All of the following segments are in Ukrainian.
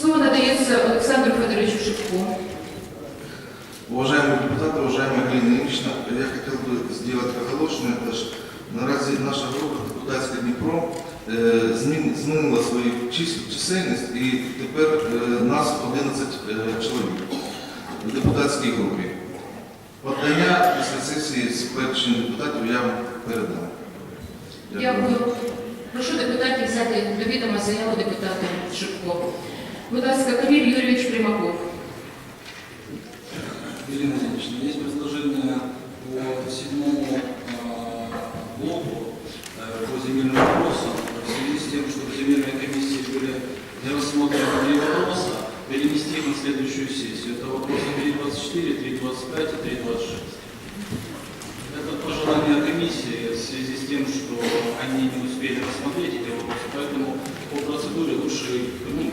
Слово надається Олександру Федоровичу Шипку. Уважаемые депутаты, уважаемая Галина Ильинична, я хотел бы сделать оголошення, теж наразі наша група депутатська Дніпро е, змін- змінила свою чис- чисельність і тепер е, нас 11 е, чоловік в депутатській групі. Подання після сесії з першим депутатів я вам передам. Дякую. Прошу депутатів взяти до відома заяву депутата Шипко. Будь ласка, Каміль Юрійович Примаков. Ирина Ильинична, есть предложение по седьмому э, блоку э, по земельным вопросам в связи с тем, что в земельной комиссии были не рассмотрены три вопроса, перенести на следующую сессию. Это вопросы 3.24, 3.25 и 3.26. Это пожелание комиссии в связи с тем, что они не успели рассмотреть эти вопросы, поэтому по процедуре лучше ну,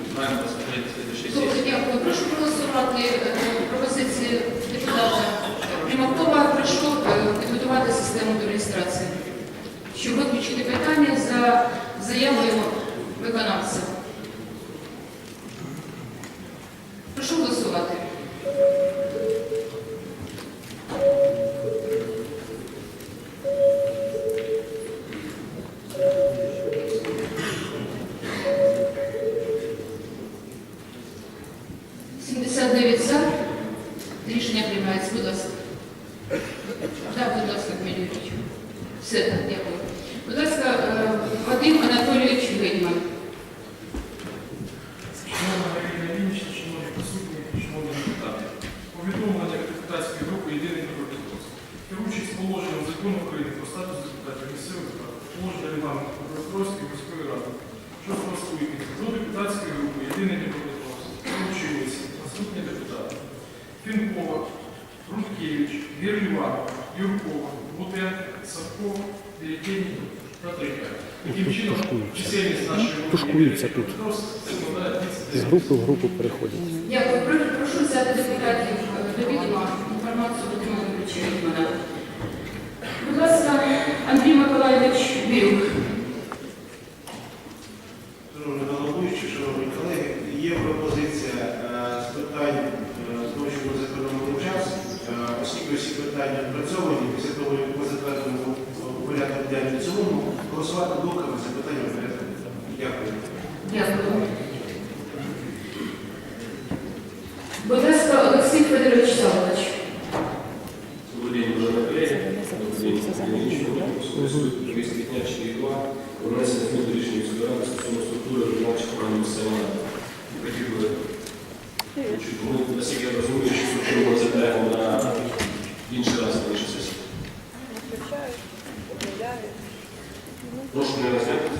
голосувати. Сімдесят дев'ять за. Рішення приймається. Будь ласка. Так, будь ласка, Каміль Юрійович. Все, так, дякую. Групи «Єдиний добродітос». Керуючись положенням закону України про статус депутатів місцевих рад, положення регламенту Добродітровської міської ради, що спростують до депутатської групи «Єдиний добродітос» долучилися наступні депутати. Фінкова, Рудкевич, Вірліванова, Юркова, Бутенко, Савкова, Вірітєній та Трика. Таким чином, чисельність нашої групи Тушкуються тут. Складає 30 З групи в групу переходять. Дякую. Прошу взяти депутатів Вадима Анатолійовича Гетьмана. Будь ласка, Андрій Миколайович Бірюк. Шановні головуючі, шановні колеги, є пропозиція е, з питань е, того, що ми зекономили час, е, оскільки всі питання опрацьовані, після того, як ми затвердимо порядок денний в цілому, голосувати блоками за питання порядку. Дякую. Дякую. Добрый день, Евгений Ильич. Повестки дня 4.2. Внесення змін до рішення міської ради стосовно структури виконавчих місцевої ради. Я розумію, що ми розглядаємо на інший раз, на іншій сесії. Прошу не розглянути.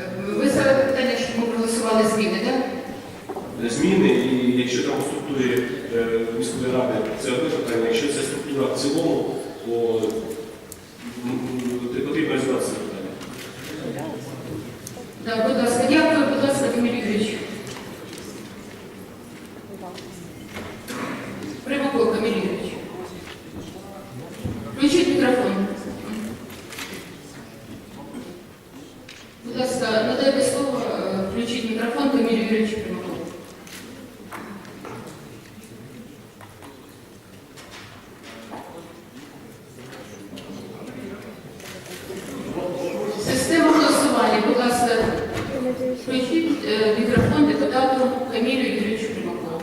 Е, Ви за питання, щоб ми проголосували зміни, так? Зміни, і якщо там у структурі е, міської ради це одне питання, якщо це структура в цілому, м, потрібно розібратися це питання. Так, будь ласка, дякую. Будь ласка, Дмитро Юрійович. Примаков Каміль Юрійович. Включіть мікрофон. Будь ласка, надайте слово, е, включіть мікрофон Каміль Юрійович Примаков. Система голосування, будь ласка, включіть е, мікрофон депутату Камілю Юрійовичу Примакову.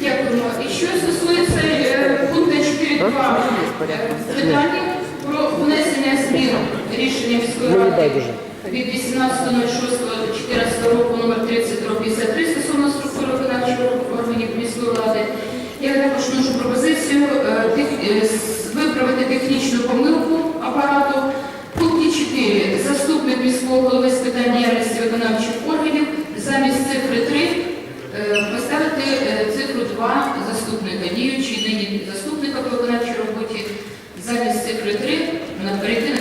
Дякуємо. І що стосується е, пункту 4.2 е, питання про внесення змін рішення міської ради від 18.06.14 року номер 3353 стосовно структури виконавчих органів міської ради. Я також вношу пропозицію е, е, виправити технічну помилку перейти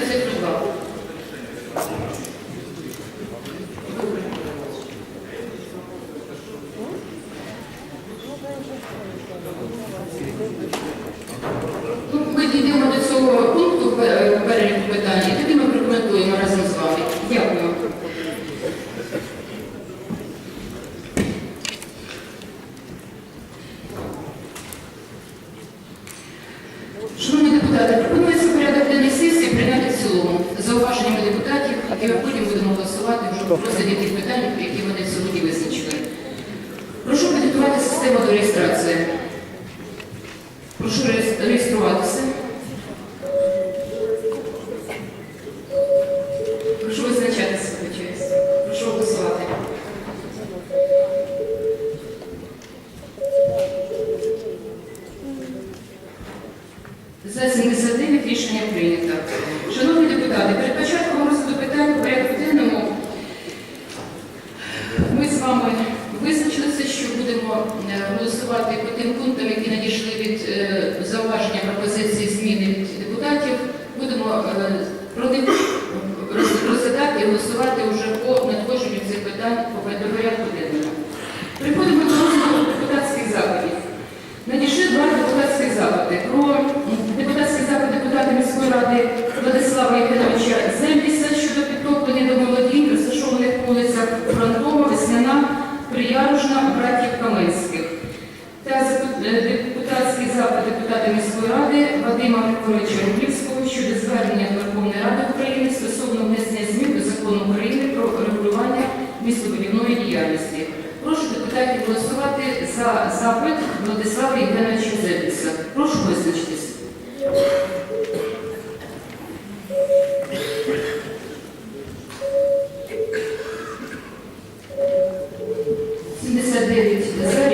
і ми потім будемо голосувати щоб по тих питань, які вони сьогодні визначили. Прошу підготувати систему до реєстрації. Прошу реєструватися. Голосувати по тим пунктам, які надійшли від е, зауваження пропозиції зміни від депутатів. Будемо е, про розглядати і голосувати вже по надходженню цих питань до порядку денному. Приходимо до розгляду депутатських запитів. Надійшли два депутатських запити. Про депутатський запит депутата міської ради Владислава Євгеновича Земліса щодо підтоплення домоволодінь, розташованих вулицях Фронтова, Весняна, Прияружна, братів Каменських. Та е, депутатський запит депутата міської ради Вадима Григоровича Рублівського щодо звернення Верховної Ради України стосовно внесення змін до закону України про регулювання містобудівної діяльності. Прошу депутатів голосувати за запит Владислава Євгеновича Зебіса. Прошу визначитись. 89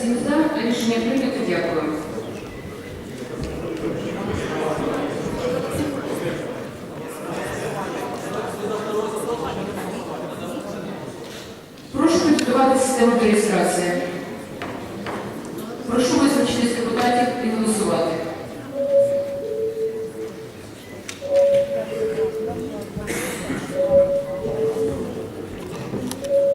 Сімдесят сім за. Рішення прийнято. Дякую. Прошу підготувати систему до реєстрації. Прошу визначитись депутатів і голосувати.